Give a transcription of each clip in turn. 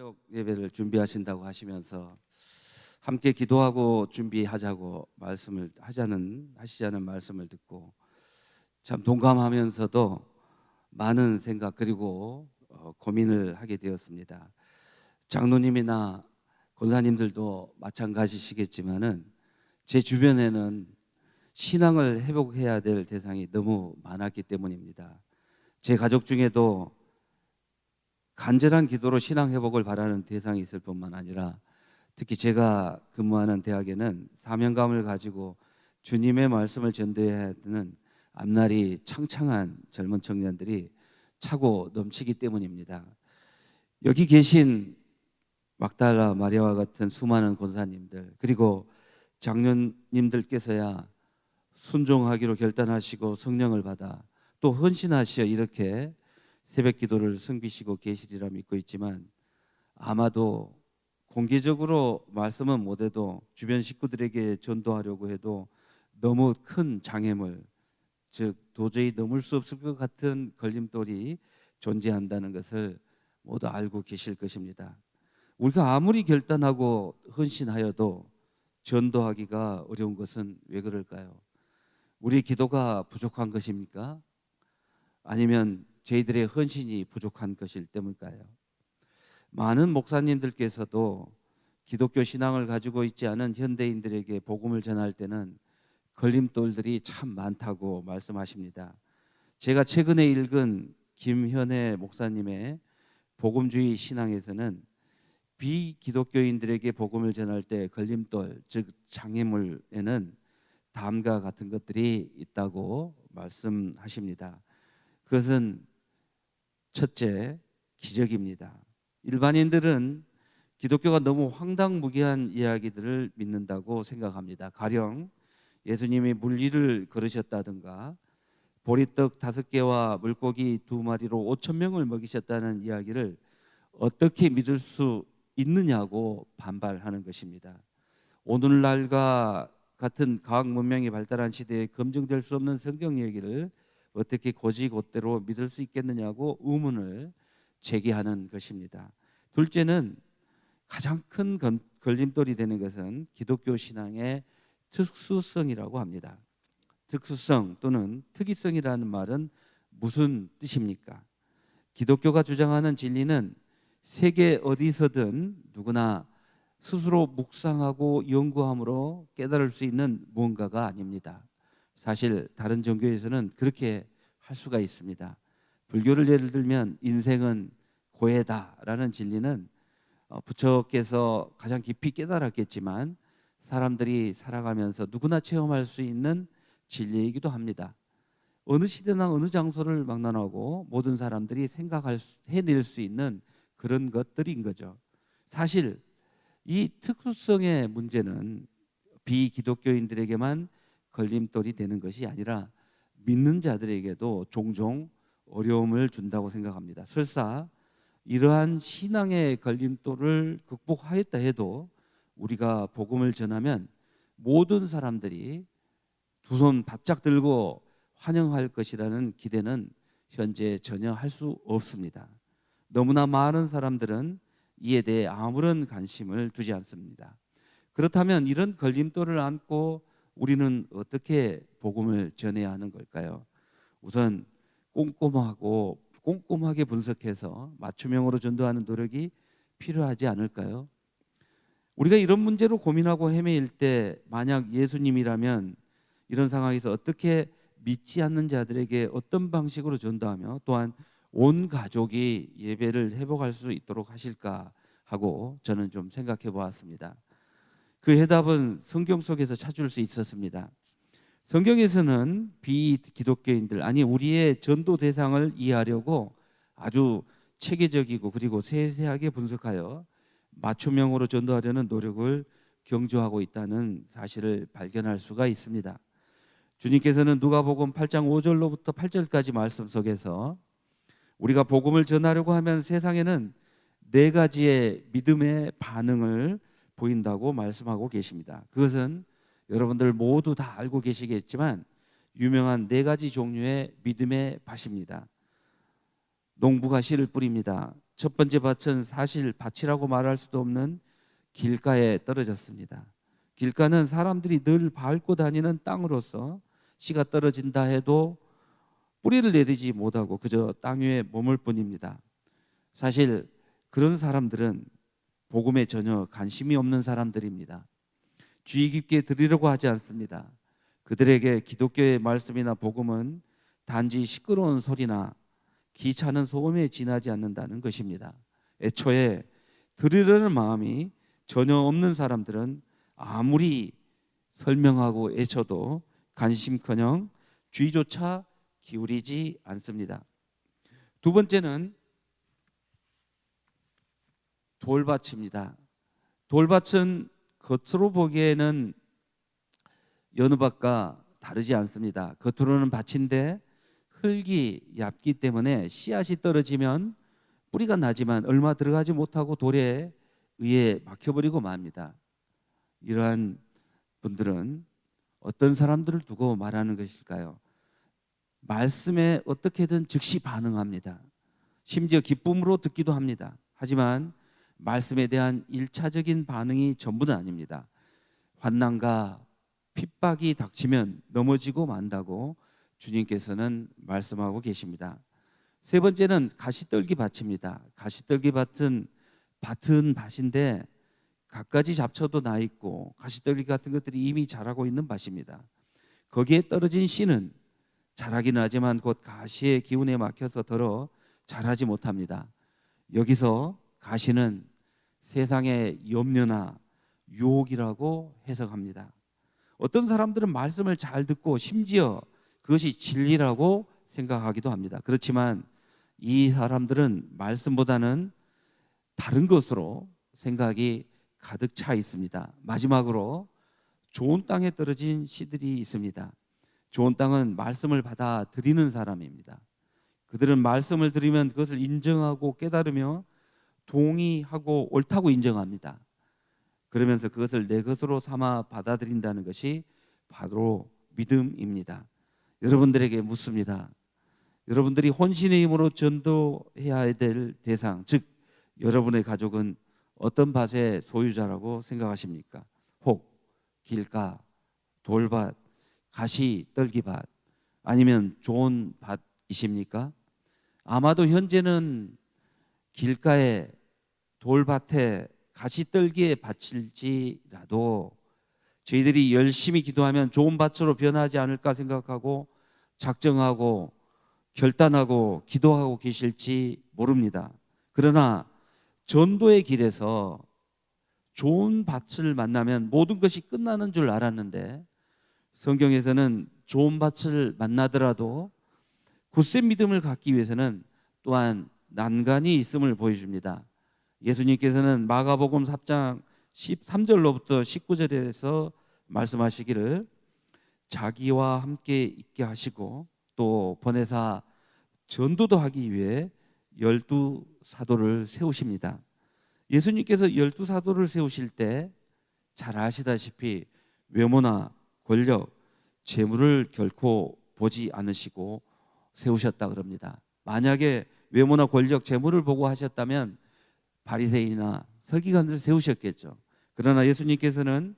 새벽 예배를 준비하신다고 하시면서 함께 기도하고 준비하자고 말씀을 하자는 하시자는 말씀을 듣고 참 동감하면서도 많은 생각 그리고 어, 고민을 하게 되었습니다. 장로님이나 권사님들도 마찬가지시겠지만은 제 주변에는 신앙을 회복해야 될 대상이 너무 많았기 때문입니다. 제 가족 중에도 간절한 기도로 신앙 회복을 바라는 대상이 있을 뿐만 아니라 특히 제가 근무하는 대학에는 사명감을 가지고 주님의 말씀을 전도해야 되는 앞날이 창창한 젊은 청년들이 차고 넘치기 때문입니다. 여기 계신 막달라 마리아와 같은 수많은 권사님들 그리고 장로님들께서야 순종하기로 결단하시고 성령을 받아 또 헌신하시어 이렇게 새벽 기도를 섬기시고 계시리라 믿고 있지만 아마도 공개적으로 말씀은 못해도 주변 식구들에게 전도하려고 해도 너무 큰 장애물 즉 도저히 넘을 수 없을 것 같은 걸림돌이 존재한다는 것을 모두 알고 계실 것입니다. 우리가 아무리 결단하고 헌신하여도 전도하기가 어려운 것은 왜 그럴까요? 우리 기도가 부족한 것입니까? 아니면 저희들의 헌신이 부족한 것일 때문일까요? 많은 목사님들께서도 기독교 신앙을 가지고 있지 않은 현대인들에게 복음을 전할 때는 걸림돌들이 참 많다고 말씀하십니다. 제가 최근에 읽은 김현애 목사님의 복음주의 신앙에서는 비기독교인들에게 복음을 전할 때 걸림돌 즉 장애물에는 다음과 같은 것들이 있다고 말씀하십니다. 그것은 첫째 기적입니다. 일반인들은 기독교가 너무 황당무계한 이야기들을 믿는다고 생각합니다. 가령 예수님이 물리를 걸으셨다든가 보리떡 다섯 개와 물고기 두 마리로 오천 명을 먹이셨다는 이야기를 어떻게 믿을 수 있느냐고 반발하는 것입니다. 오늘날과 같은 과학 문명이 발달한 시대에 검증될 수 없는 성경 얘기를 어떻게 고지고대로 믿을 수 있겠느냐고 의문을 제기하는 것입니다. 둘째는 가장 큰 걸림돌이 되는 것은 기독교 신앙의 특수성이라고 합니다. 특수성 또는 특이성이라는 말은 무슨 뜻입니까? 기독교가 주장하는 진리는 세계 어디서든 누구나 스스로 묵상하고 연구함으로 깨달을 수 있는 무언가가 아닙니다. 사실 다른 종교에서는 그렇게 할 수가 있습니다. 불교를 예를 들면 인생은 고해다라는 진리는 어, 부처께서 가장 깊이 깨달았겠지만 사람들이 살아가면서 누구나 체험할 수 있는 진리이기도 합니다. 어느 시대나 어느 장소를 막론하고 모든 사람들이 생각할 수, 해낼 수 있는 그런 것들인 거죠. 사실 이 특수성의 문제는 비기독교인들에게만 걸림돌이 되는 것이 아니라 믿는 자들에게도 종종 어려움을 준다고 생각합니다. 설사 이러한 신앙의 걸림돌을 극복하였다 해도 우리가 복음을 전하면 모든 사람들이 두 손 바짝 들고 환영할 것이라는 기대는 현재 전혀 할 수 없습니다. 너무나 많은 사람들은 이에 대해 아무런 관심을 두지 않습니다. 그렇다면 이런 걸림돌을 안고 우리는 어떻게 복음을 전해야 하는 걸까요? 우선 꼼꼼하고 꼼꼼하게 분석해서 맞춤형으로 전도하는 노력이 필요하지 않을까요? 우리가 이런 문제로 고민하고 헤매일 때 만약 예수님이라면 이런 상황에서 어떻게 믿지 않는 자들에게 어떤 방식으로 전도하며 또한 온 가족이 예배를 회복할 수 있도록 하실까 하고 저는 좀 생각해 보았습니다. 그 해답은 성경 속에서 찾을 수 있었습니다. 성경에서는 비기독교인들 아니 우리의 전도 대상을 이해하려고 아주 체계적이고 그리고 세세하게 분석하여 맞춤형으로 전도하려는 노력을 경주하고 있다는 사실을 발견할 수가 있습니다. 주님께서는 누가복음 8장 5절로부터 8절까지 말씀 속에서 우리가 복음을 전하려고 하면 세상에는 네 가지의 믿음의 반응을 보인다고 말씀하고 계십니다. 그것은 여러분들 모두 다 알고 계시겠지만 유명한 네 가지 종류의 믿음의 밭입니다. 농부가 씨를 뿌립니다. 첫 번째 밭은 사실 밭이라고 말할 수도 없는 길가에 떨어졌습니다. 길가는 사람들이 늘 밟고 다니는 땅으로서 씨가 떨어진다 해도 뿌리를 내리지 못하고 그저 땅 위에 머물 뿐입니다. 사실 그런 사람들은 복음에 전혀 관심이 없는 사람들입니다. 주의 깊게 들으려고 하지 않습니다. 그들에게 기독교의 말씀이나 복음은 단지 시끄러운 소리나 귀찮은 소음에 지나지 않는다는 것입니다. 애초에 들으려는 마음이 전혀 없는 사람들은 아무리 설명하고 애쳐도 관심커녕 주의조차 기울이지 않습니다. 두 번째는 돌밭입니다. 돌밭은 겉으로 보기에는 여느 밭과 다르지 않습니다. 겉으로는 밭인데 흙이 얇기 때문에 씨앗이 떨어지면 뿌리가 나지만 얼마 들어가지 못하고 돌에 의해 막혀버리고 맙니다. 이러한 분들은 어떤 사람들을 두고 말하는 것일까요? 말씀에 어떻게든 즉시 반응합니다. 심지어 기쁨으로 듣기도 합니다. 하지만 말씀에 대한 일차적인 반응이 전부는 아닙니다. 환난과 핍박이 닥치면 넘어지고 만다고 주님께서는 말씀하고 계십니다. 세 번째는 가시떨기 밭입니다. 가시떨기 밭은 밭은 밭인데 갖가지 잡초도 나 있고 가시떨기 같은 것들이 이미 자라고 있는 밭입니다. 거기에 떨어진 씨는 자라기는 하지만 곧 가시의 기운에 막혀서 더러 자라지 못합니다. 여기서 가시는 세상의 염려나 유혹이라고 해석합니다. 어떤 사람들은 말씀을 잘 듣고 심지어 그것이 진리라고 생각하기도 합니다. 그렇지만 이 사람들은 말씀보다는 다른 것으로 생각이 가득 차 있습니다. 마지막으로 좋은 땅에 떨어진 씨들이 있습니다. 좋은 땅은 말씀을 받아 들이는 사람입니다. 그들은 말씀을 들으면 그것을 인정하고 깨달으며 동의하고 옳다고 인정합니다. 그러면서 그것을 내 것으로 삼아 받아들인다는 것이 바로 믿음입니다. 여러분들에게 묻습니다. 여러분들이 혼신의 힘으로 전도해야 될 대상, 즉 여러분의 가족은 어떤 밭의 소유자라고 생각하십니까? 혹, 길가, 돌밭, 가시, 떨기밭 아니면 좋은 밭이십니까? 아마도 현재는 길가에 돌밭에 가시떨기에 바칠지라도 저희들이 열심히 기도하면 좋은 밭으로 변하지 않을까 생각하고 작정하고 결단하고 기도하고 계실지 모릅니다. 그러나 전도의 길에서 좋은 밭을 만나면 모든 것이 끝나는 줄 알았는데 성경에서는 좋은 밭을 만나더라도 굳센 믿음을 갖기 위해서는 또한 난간이 있음을 보여줍니다. 예수님께서는 마가복음 4장 13절로부터 19절에서 말씀하시기를 자기와 함께 있게 하시고 또 보내사 전도도 하기 위해 열두 사도를 세우십니다. 예수님께서 열두 사도를 세우실 때 잘 아시다시피 외모나 권력, 재물을 결코 보지 않으시고 세우셨다 그럽니다. 만약에 외모나 권력, 재물을 보고 하셨다면 바리새인이나 설기관들을 세우셨겠죠. 그러나 예수님께서는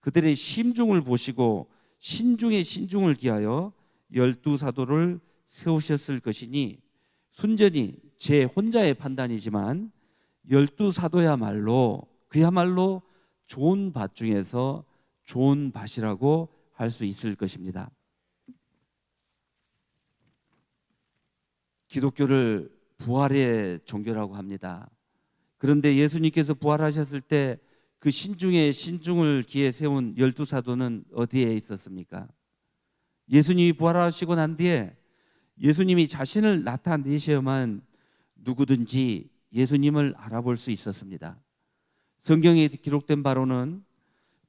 그들의 심중을 보시고 신중의 신중을 기하여 열두 사도를 세우셨을 것이니 순전히 제 혼자의 판단이지만 열두 사도야말로 그야말로 좋은 밭 중에서 좋은 밭이라고 할 수 있을 것입니다. 기독교를 부활의 종교라고 합니다. 그런데 예수님께서 부활하셨을 때 그 신중에 신중을 기해 세운 열두 사도는 어디에 있었습니까? 예수님이 부활하시고 난 뒤에 예수님이 자신을 나타내셔야만 누구든지 예수님을 알아볼 수 있었습니다. 성경에 기록된 바로는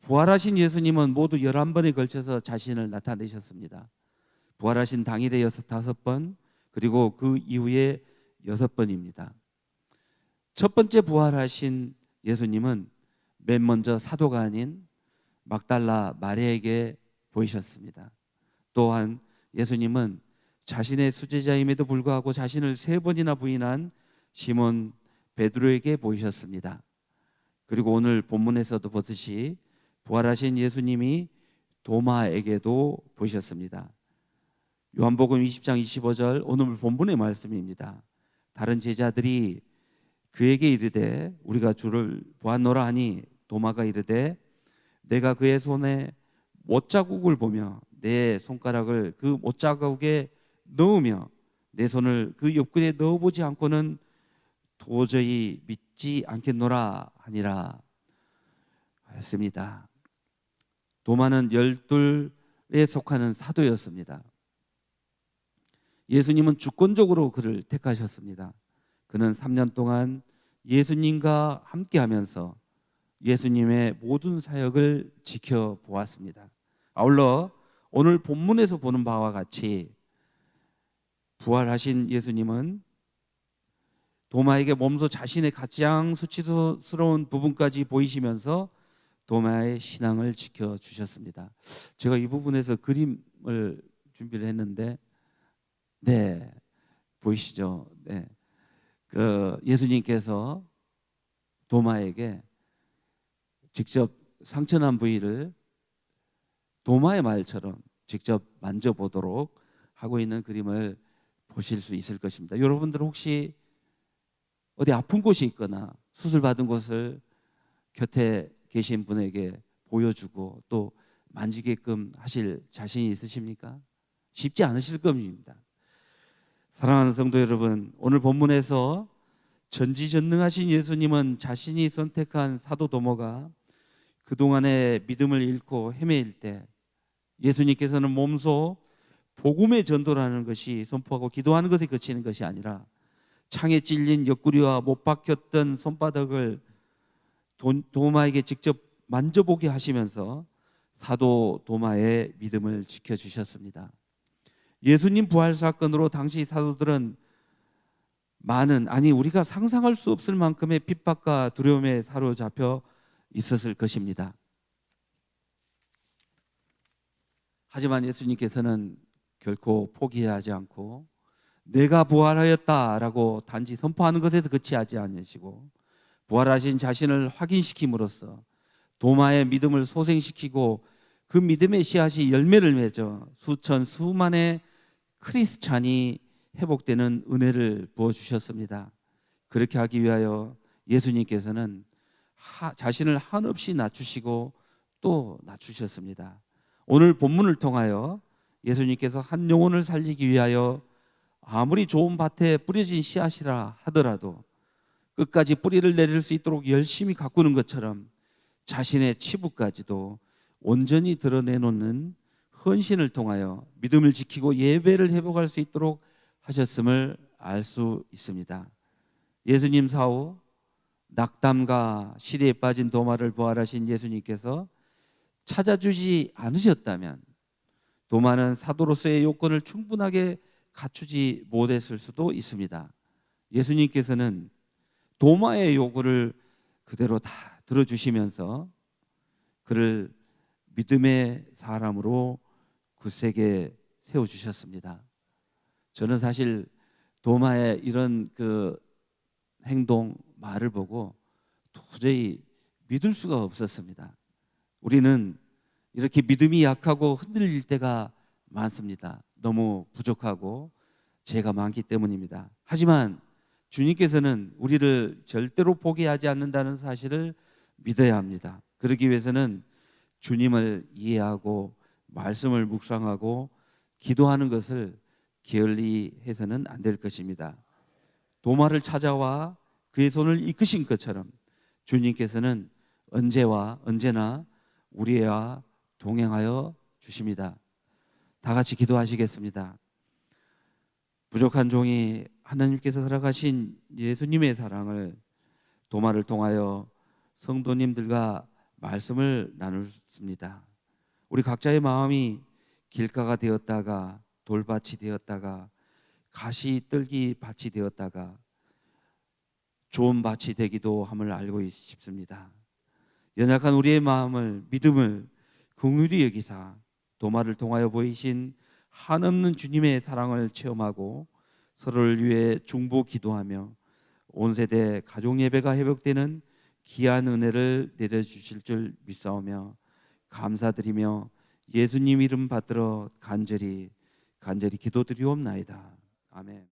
부활하신 예수님은 모두 11번에 걸쳐서 자신을 나타내셨습니다. 부활하신 당일에 여섯 다섯 번 그리고 그 이후에 여섯 번입니다. 첫 번째 부활하신 예수님은 맨 먼저 사도가 아닌 막달라 마리에게 보이셨습니다. 또한 예수님은 자신의 수제자임에도 불구하고 자신을 세 번이나 부인한 시몬 베드로에게 보이셨습니다. 그리고 오늘 본문에서도 보듯이 부활하신 예수님이 도마에게도 보이셨습니다. 요한복음 20장 25절 오늘 본문의 말씀입니다. 다른 제자들이 그에게 이르되 우리가 주를 보았노라 하니 도마가 이르되 내가 그의 손에 못자국을 보며 내 손가락을 그 못자국에 넣으며 내 손을 그 옆구리에 넣어보지 않고는 도저히 믿지 않겠노라 하니라 했습니다. 도마는 열둘에 속하는 사도였습니다. 예수님은 주권적으로 그를 택하셨습니다. 그는 3년 동안 예수님과 함께 하면서 예수님의 모든 사역을 지켜보았습니다. 아울러 오늘 본문에서 보는 바와 같이 부활하신 예수님은 도마에게 몸소 자신의 가장 수치스러운 부분까지 보이시면서 도마의 신앙을 지켜 주셨습니다. 제가 이 부분에서 그림을 준비를 했는데 네 보이시죠? 네. 그 예수님께서 도마에게 직접 상처난 부위를 도마의 말처럼 직접 만져보도록 하고 있는 그림을 보실 수 있을 것입니다. 여러분들 혹시 어디 아픈 곳이 있거나 수술 받은 곳을 곁에 계신 분에게 보여주고 또 만지게끔 하실 자신이 있으십니까? 쉽지 않으실 겁니다. 사랑하는 성도 여러분, 오늘 본문에서 전지전능하신 예수님은 자신이 선택한 사도 도모가 그동안의 믿음을 잃고 헤매일 때 예수님께서는 몸소 복음의 전도라는 것이 선포하고 기도하는 것에 그치는 것이 아니라 창에 찔린 옆구리와 못 박혔던 손바닥을 도- 도마에게 직접 만져보게 하시면서 사도 도마의 믿음을 지켜주셨습니다. 예수님 부활 사건으로 당시 사도들은 많은 아니 우리가 상상할 수 없을 만큼의 핍박과 두려움에 사로잡혀 있었을 것입니다. 하지만 예수님께서는 결코 포기하지 않고 내가 부활하였다라고 단지 선포하는 것에서 그치하지 않으시고 부활하신 자신을 확인시킴으로써 도마의 믿음을 소생시키고 그 믿음의 씨앗이 열매를 맺어 수천 수만의 크리스찬이 회복되는 은혜를 부어 주셨습니다. 그렇게 하기 위하여 예수님께서는 하- 자신을 한없이 낮추시고 또 낮추셨습니다. 오늘 본문을 통하여 예수님께서 한 영혼을 살리기 위하여 아무리 좋은 밭에 뿌려진 씨앗이라 하더라도 끝까지 뿌리를 내릴 수 있도록 열심히 가꾸는 것처럼 자신의 치부까지도 온전히 드러내놓는 헌신을 통하여 믿음을 지키고 예배를 회복할 수 있도록 하셨음을 알 수 있습니다. 예수님 사후 낙담과 시리에 빠진 도마를 부활하신 예수님께서 찾아주지 않으셨다면 도마는 사도로서의 요건을 충분하게 갖추지 못했을 수도 있습니다. 예수님께서는 도마의 요구를 그대로 다 들어주시면서 그를 믿음의 사람으로 굳세게 세워 주셨습니다. 저는 사실 도마의 이런 그 행동, 말을 보고 도저히 믿을 수가 없었습니다. 우리는 이렇게 믿음이 약하고 흔들릴 때가 많습니다. 너무 부족하고 죄가 많기 때문입니다. 하지만 주님께서는 우리를 절대로 포기하지 않는다는 사실을 믿어야 합니다. 그러기 위해서는 주님을 이해하고 말씀을 묵상하고 기도하는 것을 게을리 해서는 안 될 것입니다. 도마를 찾아와 그의 손을 이끄신 것처럼 주님께서는 언제와 언제나 우리와 동행하여 주십니다. 다 같이 기도하시겠습니다. 부족한 종이 하나님께서 살아가신 예수님의 사랑을 도마를 통하여 성도님들과 말씀을 나눴습니다. 우리 각자의 마음이 길가가 되었다가 돌밭이 되었다가 가시 떨기 밭이 되었다가 좋은 밭이 되기도 함을 알고 싶습니다. 연약한 우리의 마음을 믿음을 긍휼히 여기사 도마를 통하여 보이신 한없는 주님의 사랑을 체험하고 서로를 위해 중보 기도하며 온 세대 가족 예배가 회복되는 귀한 은혜를 내려 주실 줄 믿사오며 감사드리며 예수님 이름 받들어 간절히 간절히 기도드리옵나이다. 아멘.